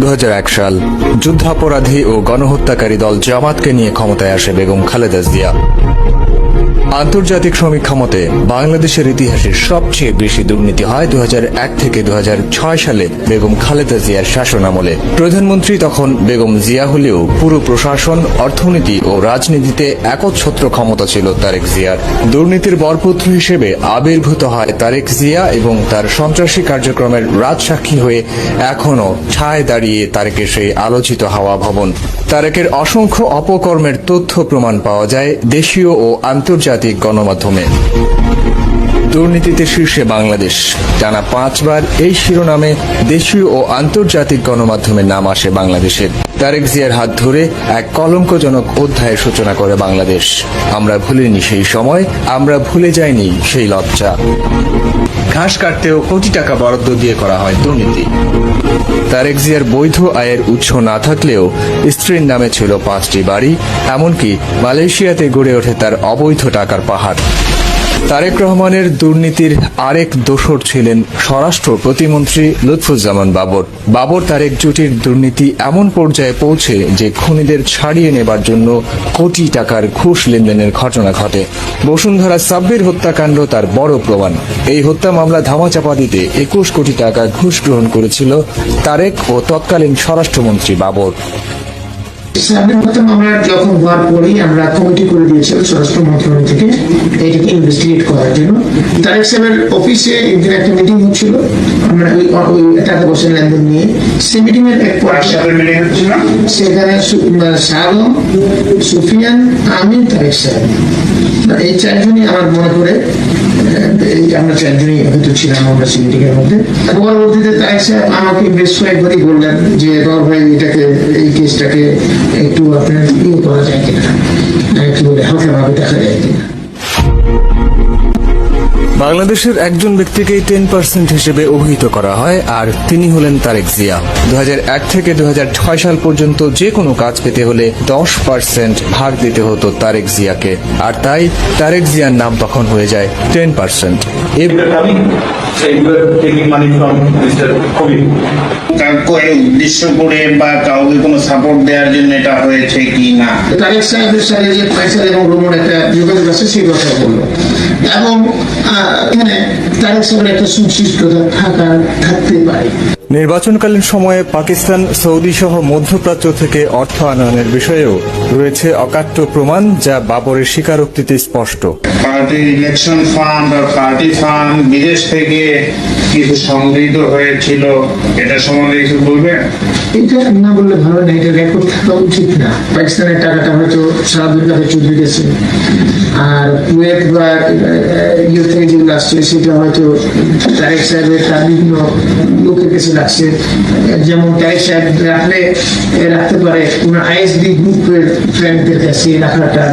দু হাজার এক সাল, যুদ্ধাপরাধী ও গণহত্যাকারী দল জামাতকে নিয়ে ক্ষমতায় আসে বেগম খালেদা জিয়া। আন্তর্জাতিক সমীক্ষা মতে বাংলাদেশের ইতিহাসে সবচেয়ে বেশি দুর্নীতি হয় দু হাজার এক থেকে দু হাজার ছয় সালে বেগম খালেদা জিয়ার শাসনামলে প্রধানমন্ত্রী তখন বেগম জিয়া হলেও পুরো প্রশাসন, অর্থনীতি ও রাজনীতিতে একচ্ছত্র ক্ষমতা ছিল তারেক জিয়ার। দুর্নীতির বরপুত্র হিসেবে আবির্ভূত হয় তারেক জিয়া এবং তার সন্ত্রাসী কার্যক্রমের রাজসাক্ষী হয়ে এখনও ঠায় দাঁড়িয়ে তারেকের সেই আলোচিত হাওয়া ভবন। তারেকের অসংখ্য অপকর্মের তথ্য প্রমাণ পাওয়া যায় দেশীয় ও আন্তর্জাতিক গণমাধ্যমে। দুর্নীতিতে শীর্ষে বাংলাদেশ। টানা পাঁচবার এই শিরোনামে দেশীয় ও আন্তর্জাতিক গণমাধ্যমে নাম আসে বাংলাদেশের। তারেক জিয়ার হাত ধরে এক কলঙ্কজনক অধ্যায়ের সূচনা করে বাংলাদেশ। আমরা ভুলিনি সেই সময়, আমরা ভুলে যাইনি সেই লজ্জা। ঘাস কাটতেও কোটি টাকা বরাদ্দ দিয়ে করা হয় দুর্নীতি। তারেক জিয়ার বৈধ আয়ের উৎস না থাকলেও স্ত্রীর নামে ছিল পাঁচটি বাড়ি, এমনকি মালয়েশিয়াতে গড়ে ওঠে তার অবৈধ টাকার পাহাড়। তারেক রহমানের দুর্নীতির আরেক দোসর ছিলেন স্বরাষ্ট্র প্রতিমন্ত্রী লুৎফুজ্জামান বাবর। বাবর তারেক জুটির দুর্নীতি এমন পর্যায়ে পৌঁছে যে খুনিদের ছাড়িয়ে নেবার জন্য কোটি টাকার ঘুষ লেনদেনের ঘটনা ঘটে। বসুন্ধরা সাব্বির হত্যাকাণ্ড তার বড় প্রমাণ। এই হত্যা মামলা ধামাচাপা দিতে একুশ কোটি টাকা ঘুষ গ্রহণ করেছিল তারেক ও তৎকালীন স্বরাষ্ট্রমন্ত্রী বাবর। সাবেক মতো আমরা যখন হওয়ার পরেই আমরা কমিটি করে দিয়েছিলাম স্বরাষ্ট্র মন্ত্রণালয় থেকে এটাকে ইনভেস্টিগেট করার জন্য। তারেক সাহেবের অফিসে একদিন একটা মিটিং হচ্ছিল আমরা ওই টাকা পয়সা লেনদেন নিয়ে। সেই মিটিং এর এক সেখানে সু- সুফিয়ান আমিন তারেক সাহেব। এই চারজনই আমার মনে করে আমরা চারজনই হয়তো ছিলাম আমরা মিটিং মধ্যে। পরবর্তীতে তারেক সাহেব আমাকে বেশ কয়েকবারই বললেন যে গৌর ভাই এটাকে এই কেসটাকে একটু আপনার ইয়ে করা যায় কিনা আহ, কি বলে হালকাভাবে দেখা যায় কিনা বাংলাদেশের একজন ব্যক্তিকেই টেন পার্সেন্ট হিসেবে অভিহিত করা হয় আর তিনি হলেন তারেক জিয়া। দু হাজার এক থেকে দু হাজার ছয় সাল পর্যন্ত যে কোনো কাজ পেতে হলে দশ পার্সেন্ট ভাগ দিতে হতো তারেক জিয়াকে আর তাই তারেক জিয়ার নাম তখন হয়ে যায় টেন পার্সেন্ট. কাউকে উদ্দেশ্য করে বা কাউকে কোনো সাপোর্ট দেওয়ার জন্য এটা হয়েছে কি না? তারেক সাহেবের সাথে যে ফয়সাল এবং রোমন একটা যোগাযোগ আছে সেই কথা বলল। এবং এখানে তারেক সাহেবের একটা সুনিশ্চিততা থাকার থাকতে পারে। নির্বাচনকালীন সময়ে পাকিস্তান সৌদি সহ মধ্যপ্রাচ্য থেকে অর্থ আনয়নের বিষয়েও রয়েছে অকাট্য প্রমাণ যা বাবরের স্বীকারোক্তিতে স্পষ্ট। পার্টির ইলেকশন ফান্ড আর পার্টি ফান্ড বিদেশ থেকে কিছু সংগৃহীত হয়েছিল এটা সম্বন্ধে কিছু বলবেন? এটা না বললে ভালো না এটা রেকর্ড থাকা উচিত না। পাকিস্তানের টাকাটা হয়তো সারাদিন কাছে চলে গেছে। আর কুয়েত বা ইয়ে থেকে যেগুলো আসছে, সেটা হয়তো তারেক সাহেবের তার বিভিন্ন লোকের কাছে লাগছে। যেমন তারেক সাহেব রাখলে রাখতে পারে কোনো আইএসডি গ্রুপের ফ্রেন্ডদের কাছে রাখাটা।